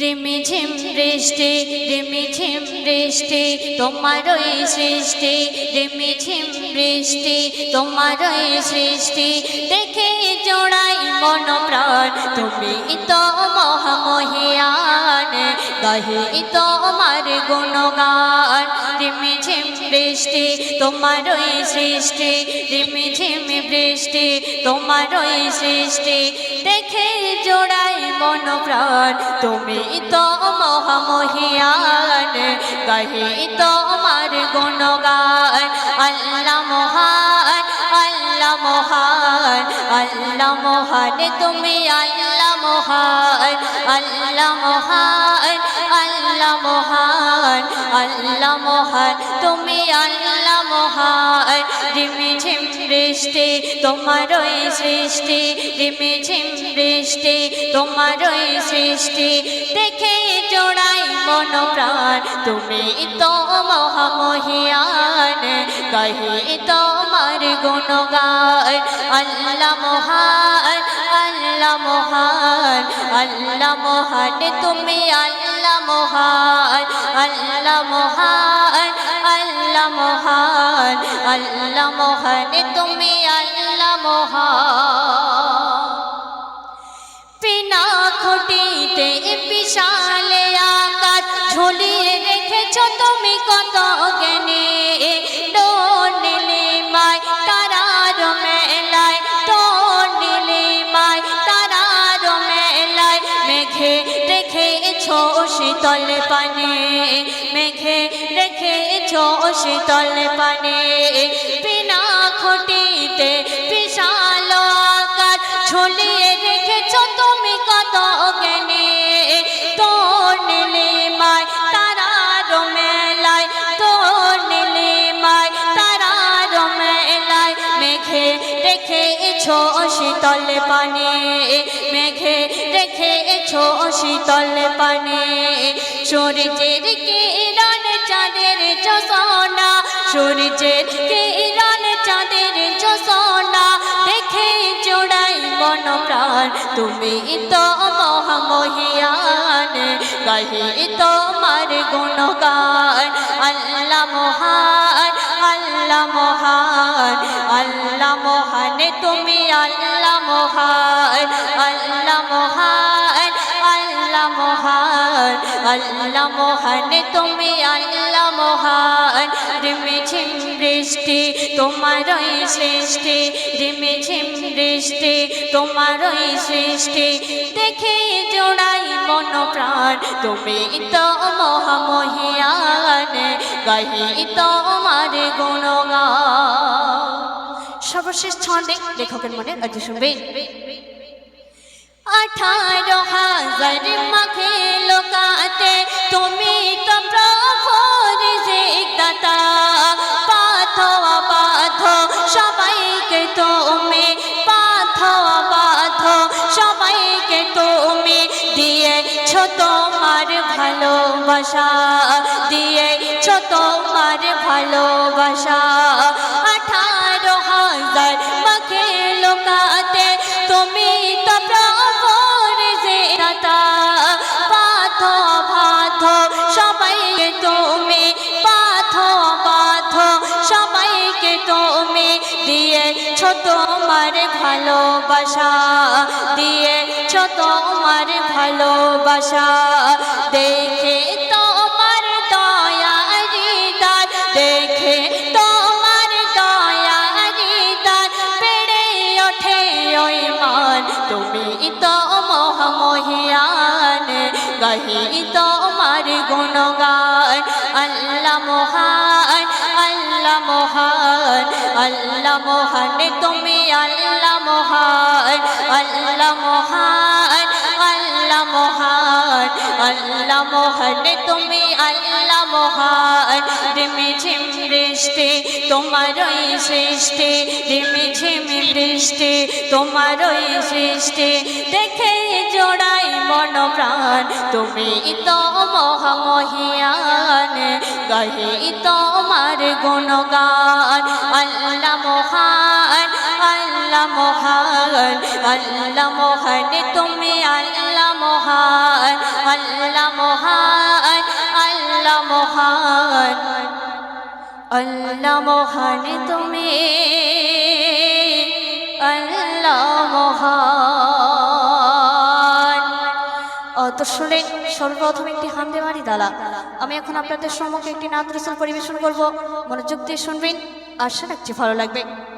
রিমি ঝিম বৃষ্টি রিমি ঝিম বৃষ্টি তোমারই সৃষ্টি। রিমি ঝিম বৃষ্টি তোমারই সৃষ্টি। দেখে জোড়াই মন প্রাণ তুমি তো মহামহিয়ান গাহি তোমার গুণগান রিমি ঝিম বৃষ্টি তোমারই সৃষ্টি, রিমি ঝিম বৃষ্টি তোমারই সৃষ্টি। দেখে জোড়াই মন প্রাণ, তুমি তো মহামহিয়ান। গাহি তোমার গুণগান, আল্লাহ মহান আল্লাহ মহান আল্লাহ মহান, তুমি আল্লাহ মহান আল্লাহ মহান আল্লাহ মহান আল্লাহ মহান, তুমি আল্লাহ মহান, রিমি ঝিম বৃষ্টি তোমারই সৃষ্টি রিমি ঝিম বৃষ্টি তোমারই সৃষ্টি, দেখে জোড়াই মন প্রাণ তুমি তো মহামহিয়ান, গাহি তোমার গুণগান, আল্লাহ মহান আল্লাহ মহান আল্লাহ মহান, তুমি আল্লাহ মহান আল্লাহ মহান আল্লাহ মহান আল্লাহ মহান, তুমি আল্লাহ মহান। পিনা খুঁটিতে বিশালে আকাশ, ঝুলিয়ে রেখেছ তুমি কত জ্ঞানে। মেঘে রেখেছ শীতল পানে, মেঘে রেখেছ শীতল পানে। বিনা খুঁটিতে বিশাল আকাশ ঝুলিয়ে রেখেছ তুমি কত জ্ঞানে। তোর নীলে মায় তারার মেলায়, তোর নীলে মায় তারার মেলায় মেঘে রেখেছ শীতল পানে, মেঘে রেখেছ শীতল পানে। সূর্যের কিরণ চাঁদের চোসনা সূর্যের কিরণ চাঁদের চোসনা দেখে জোড়াই মন প্রাণ। তুমি তো মহামহিয়ান, গাহি তোমার গুণগান। আল্লাহ মহান আল্লাহ মহান আল্লাহ মহান। তুমি আল্লাহ মহান, আল্লাহ মহান, আল্লাহ মহান, তুমি আল্লাহ মহান। রিমি ঝিম বৃষ্টি তোমারই সৃষ্টি। রিমি ঝিম বৃষ্টি তোমারই সৃষ্টি। দেখে জোড়াই মন প্রাণ তুমি তো মহামহিয়ান, গাহি তোমার গুণগান। সর্বশেষ ছন্দে লেখকের মনে অর্থ শুনবেন আঠারো হাজার মাখে লোকাতে, তুমি তো প্রভুর যে দাতা পাথো বাধো, সবাইকে তুমি পাথো বাধো, সবাইকে তুমি। দিয়েছ তোমার ভালোবাসা, দিয়েছ তোমার ভালোবাসা। তোমার ভালোবাসা, দিয়েছ তোমার ভালোবাসা। দেখে তোমার দয়া হৃদয় দেখে তোমার দয়া হৃদয় বেড়ে ওঠে ওই মান, তুমি তো মহামহিয়ান, গাহি তোমার গুণগান। আল্লাহ আল্লাহ মহান, তুমি আল্লাহ মহান আল্লাহ মহান আল্লাহ মহান আল্লাহ মহান, তুমি আল্লাহ মহান। রিমি ঝিম বৃষ্টি তোমারই সৃষ্টি। রিমি ঝিম বৃষ্টি তোমারই সৃষ্টি। দেখে জোড়াই মন প্রাণ তুমি তো মহামহিয়ান। গাহি তোমার গুণগান। মহান। আল্লাহ মহান, তুমি আল্লাহ মহান। আল্লাহ মহান আল্লাহ মহান। আল্লাহ মহান, তুমি আল্লাহ মহান। অত শুনে সর্বপ্রথম একটি হামদে বাড়ি দালা। আমি এখন আপনাদের সম্মুখে একটি নাত পরিবেশন করব। মনোযোগ দিয়ে শুনবেন। আশা রাখছি ভালো লাগবে।